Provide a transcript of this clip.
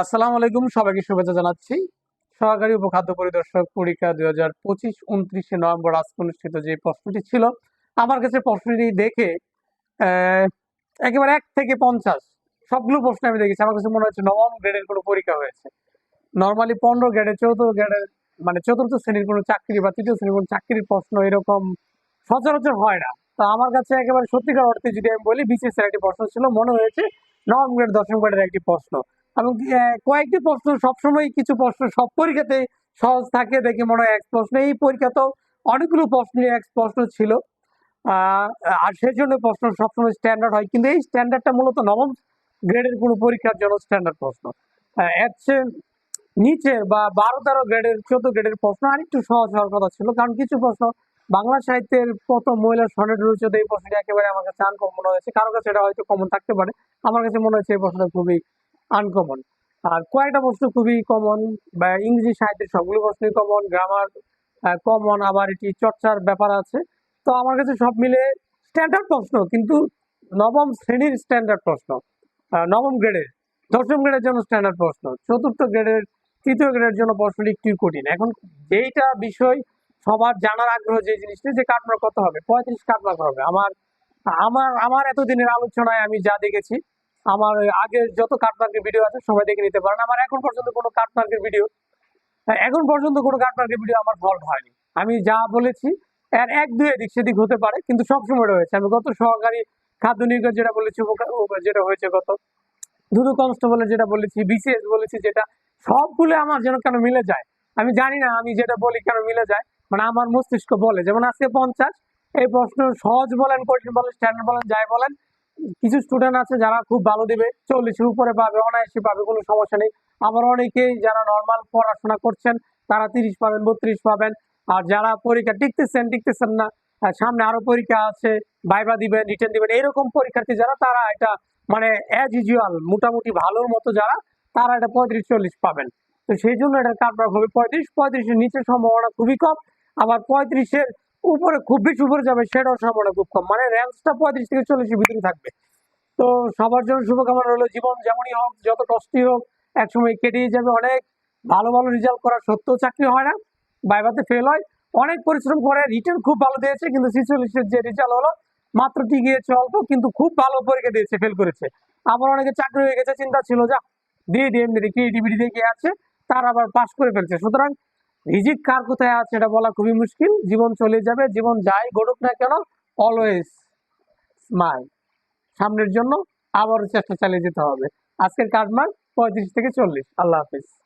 আসসালামু আলাইকুম, সবাইকে শুভেচ্ছা জানাচ্ছি। সহকারী উপখাদ্য পরিদর্শক পরীক্ষা দুই হাজার পঁচিশ উনত্রিশে নভেম্বর আজকে অনুষ্ঠিত যে প্রশ্নটি ছিল, আমার কাছে প্রশ্নটি দেখে একেবারে এক থেকে পঞ্চাশ সবগুলো প্রশ্ন আমি দেখেছি। আমার কাছে মনে হচ্ছে নবম গ্রেডের কোনো পরীক্ষা হয়েছে। নর্মালি পনেরো গ্রেডের, চৌদ্দ গ্রেডের মানে চতুর্থ শ্রেণির কোনো চাকরি বা তৃতীয় শ্রেণির কোনো চাকরির প্রশ্ন এরকম সচরাচর হয় না। তো আমার কাছে একেবারে সত্যিকার অর্থে যদি আমি বলি বিশেষ একটি প্রশ্ন ছিল, মনে হয়েছে নবম গ্রেড দশম গ্রেডের একটি প্রশ্ন। এবং কয়েকটি প্রশ্ন সবসময় কিছু প্রশ্ন সব পরীক্ষাতে সহজ থাকে দেখে মনে হয় এক প্রশ্ন। এই পরীক্ষাতেও অনেকগুলো প্রশ্ন, এক প্রশ্ন ছিল। আর সেই জন্য প্রশ্ন সবসময় স্ট্যান্ডার্ড হয়। কিন্তু এই স্ট্যান্ডার্ডটা মূলত নবম গ্রেডের কোনো পরীক্ষার জন্য স্ট্যান্ডার্ড প্রশ্ন। নিচে বা বারো তেরো গ্রেডের চোদ্দ গ্রেডের প্রশ্ন আরেকটু সহজ হওয়ার কথা ছিল। কারণ কিছু প্রশ্ন বাংলা সাহিত্যের প্রথম মহিলা সনেট রয়েছে এই প্রশ্নটি একেবারে আমার কাছে আনকমন মনে হয়েছে। কারও কাছে এটা হয়তো কমন থাকতে পারে। আমার কাছে মনে হয়েছে এই প্রশ্নটা খুবই আনকমন আর কয়েকটা প্রশ্ন খুবই কমন বা ইংরেজি সাহিত্যের সবগুলো প্রশ্নই কমন গ্রামার কমন আবার এটি চর্চার ব্যাপার আছে। তো আমার কাছে সব মিলে স্ট্যান্ডার্ড প্রশ্ন, কিন্তু নবম শ্রেণির স্ট্যান্ডার্ড প্রশ্ন নবম গ্রেডের দশম গ্রেডের জন্য স্ট্যান্ডার্ড প্রশ্ন, চতুর্থ গ্রেডের তৃতীয় গ্রেডের জন্য প্রশ্নটি একটু কঠিন। এখন যেইটা বিষয়, সবার জানার আগ্রহ যে জিনিসটা, যে কাটমার্ক কত হবে, পঁয়ত্রিশ কাটমার্ক হবে। আমার আমার আমার এতদিনের আলোচনায় আমি যা দেখেছি আমার আগের যত কাটমার্কের ভিডিও আছে, সবাই দেখে নিতে পারেন। আমার এখন পর্যন্ত কোনো কাটমার্কের ভিডিও এখন পর্যন্ত কোনো কাটমার্কের ভিডিও আমার ফল্ট হয়নি। আমি যা বলেছি, এর এক, দুই এদিক সেদিক হতে পারে, কিন্তু সবসময় রয়েছে। আমি গত সহকারী খাদ্য নিয়োগের যেটা বলেছি যেটা হয়েছে গত দুদু কনস্টেবলের যেটা বলেছি বিসিএস বলেছি, যেটা সবগুলো আমার যেন কেন মিলে যায়। আমি জানি না আমি যেটা বলি কেন মিলে যায় মানে আমার মস্তিষ্ক বলে। যেমন আজকে পঞ্চাশ, এই প্রশ্ন সহজ বলেন, কঠিন বলেন স্ট্যান্ডার্ড বলেন, যাই বলেন কিছু স্টুডেন্ট আছে যারা খুব ভালো দিবে, চল্লিশের উপরে পাবে, অনায়াসে পাবে, কোনো সমস্যা নেই। আবার অনেকেই যারা নর্মাল পড়াশোনা করছেন, তারা তিরিশ পাবেন, বত্রিশ পাবেন। আর যারা পরীক্ষা টিকতেছেন টিকতেছেন না সামনে আরও পরীক্ষা আছে ভাইবা দিবেন রিটার্ন দিবেন, এরকম পরীক্ষার্থী যারা, তারা এটা মানে অ্যাজ ইউজুয়াল মোটামুটি ভালোর মতো যারা, তারা এটা পঁয়ত্রিশ, চল্লিশ পাবেন। তো সেই জন্য এটা কাটবার হবে পঁয়ত্রিশ, পঁয়ত্রিশের নিচের সম্ভাবনা খুবই কম। আবার পঁয়ত্রিশের উপরে খুব বেশি উপরে যাবে সেটাও সম্ভাবনা খুব কম। মানে র্যাঙ্কসটা পঁয়ত্রিশ থেকে চল্লিশের ভিতরে থাকবে। তো সবার জন্য শুভকামনা রইল, জীবন যেমনই হোক, যত কষ্টই হোক, একসময় কেটেই যাবে অনেক। ভালো ভালো রেজাল্ট করা সত্ত্বেও চাকরি হয় না, বাইবাতে ফেল হয়। অনেক পরিশ্রম করে রিটার্ন খুব ভালো দিয়েছে, কিন্তু ছিচল্লিশের যে রেজাল্ট হলো, মাত্র টিকিয়েছে অল্প, কিন্তু খুব ভালো পরীক্ষা দিয়েছে ফেল করেছে। আবার অনেকে চাকরি হয়ে গেছে, চিন্তা ছিল, যা, দিয়ে দিয়ে এমনি ক্রিয়েটিভিটি দেখে আছে, তার আবার পাস করে ফেলছে। সুতরাং রিজিক কার কোথায় আছে এটা বলা খুবই মুশকিল। জীবন চলে যাবে, জীবন যাই ঘটুক না কেন অলওয়েজ স্মাইল সামনের জন্য আবারও চেষ্টা চালিয়ে যেতে হবে। আজকের কাজমার পঁয়ত্রিশ থেকে চল্লিশ। আল্লাহ হাফিজ।